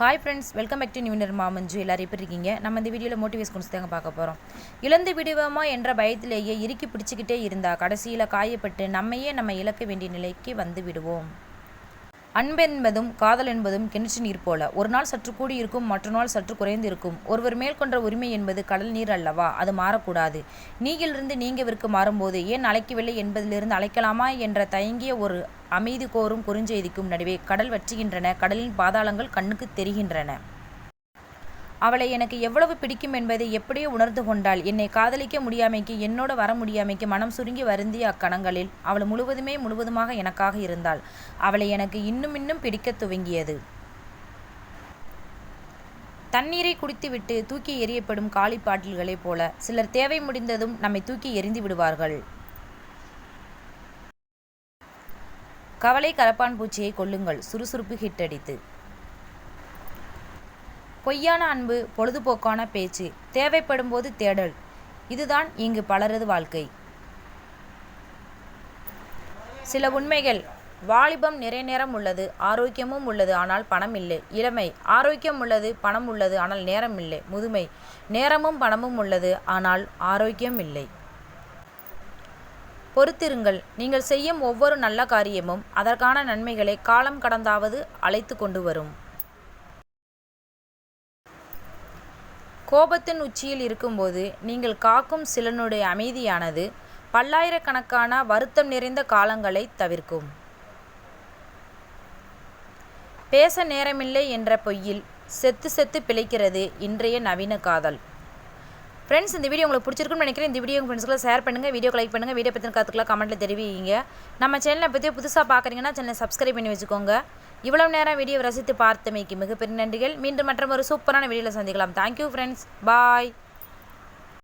Hi friends welcome back to நியூனர் மாமஞ்சு எல்லோரும் எப்படி இருக்கீங்க? நம்ம இந்த வீடியோவில் மோட்டிவேஷன் கொண்டு தாங்க பார்க்க போகிறோம் இழந்து விடுவோமா என்ற பயத்திலேயே இறுக்கி பிடிச்சிக்கிட்டே இருந்தால் கடைசியில் காயப்பட்டு நம்மையே நம்ம இழக்க வேண்டிய நிலைக்கு வந்து விடுவோம். அன்பென்பதும் காதல் என்பதும் கிணற்று நீர் போல. ஒரு நாள் சற்று கூடி இருக்கும் மற்ற நாள் சற்று குறைந்து இருக்கும் ஒருவர் மேற்கொண்ட உரிமை என்பது கடல் நீர் அல்லவா? அது மாறக்கூடாது. நீயிலிருந்து நீங்கவிற்கு மாறும்போது ஏன் அழைக்கவில்லை என்பதிலிருந்து அழைக்கலாமா என்ற தயங்கிய ஒரு அமைதி கோரும் குறுஞ்செய்திக்கும் நடுவே கடல் வற்றுகின்றன கடலின் பாதாளங்கள் கண்ணுக்கு தெரிகின்றன. அவளை எனக்கு எவ்வளவு பிடிக்கும் என்பதை எப்படியோ உணர்ந்து கொண்டாள். என்னை காதலிக்க முடியாமைக்கு என்னோட வர முடியாமைக்கு மனம் சுருங்கி வருந்திய அக்கணங்களில் அவள் முழுவதுமே முழுவதுமாக எனக்காக இருந்தாள். அவளை எனக்கு இன்னும் இன்னும் பிடிக்கத் துவங்கியது. தண்ணீரை குடித்துவிட்டு தூக்கி எறியப்படும் காலி பாட்டில்களைப் போல சிலர் தேவை முடிந்ததும் நம்மை தூக்கி எறிந்து விடுவார்கள். கவலை கரப்பான் பூச்சியை கொல்லுங்கள். சுறுசுறுப்பு ஹிட்டடித்து. பொய்யான அன்பு பொழுதுபோக்கான பேச்சு தேவைப்படும் போது தேடல். இதுதான் இங்கு பலரது வாழ்க்கை. சில உண்மைகள். வாலிபம் நிறைய நேரம் உள்ளது ஆரோக்கியமும் உள்ளது ஆனால் பணம் இல்லை. இளமை. ஆரோக்கியம் உள்ளது பணம் உள்ளது ஆனால் நேரம் இல்லை. முதுமை. நேரமும் பணமும் உள்ளது ஆனால் ஆரோக்கியம் இல்லை. பொறுத்திருங்கள். நீங்கள் செய்யும் ஒவ்வொரு நல்ல காரியமும் அதற்கான நன்மைகளை காலம் கடந்தாவது அழைத்து கொண்டு வரும். கோபத்தின் உச்சியில் இருக்கும்போது நீங்கள் காக்கும் சிலனுடைய அமைதியானது பல்லாயிரக்கணக்கான வருத்தம் நிறைந்த காலங்களை தவிர்க்கும். பேச நேரமில்லை என்ற பொய்யில் செத்து செத்து பிழைக்கிறது இன்றைய நவீன காதல். ஃப்ரெண்ட்ஸ் இந்த வீடியோ உங்களுக்கு பிடிச்சிருக்குன்னு நினைக்கிறேன். இந்த வீடியோ உங்கள் ஃப்ரெண்ட்ஸ்க்குள்ள ஷேர் பண்ணுங்கள் வீடியோ லைக் பண்ணுங்கள் வீடியோ பற்றின கற்றுக்கலாம் கமெண்ட்டில் தெரிவிங்க. நம்ம சேனலை பற்றி புதுசாக பார்க்குறீங்கன்னா சேனலை சப்ஸ்கிரைப் பண்ணி வச்சுக்கோங்க. இவ்வளவு நேரம் வீடியோ ரசித்து பார்த்தமைக்கு மிகப்பெரிய நன்றிகள். மீண்டும் மற்றும் ஒரு சூப்பரான வீடியோவில் சந்திக்கலாம். Thank you friends bye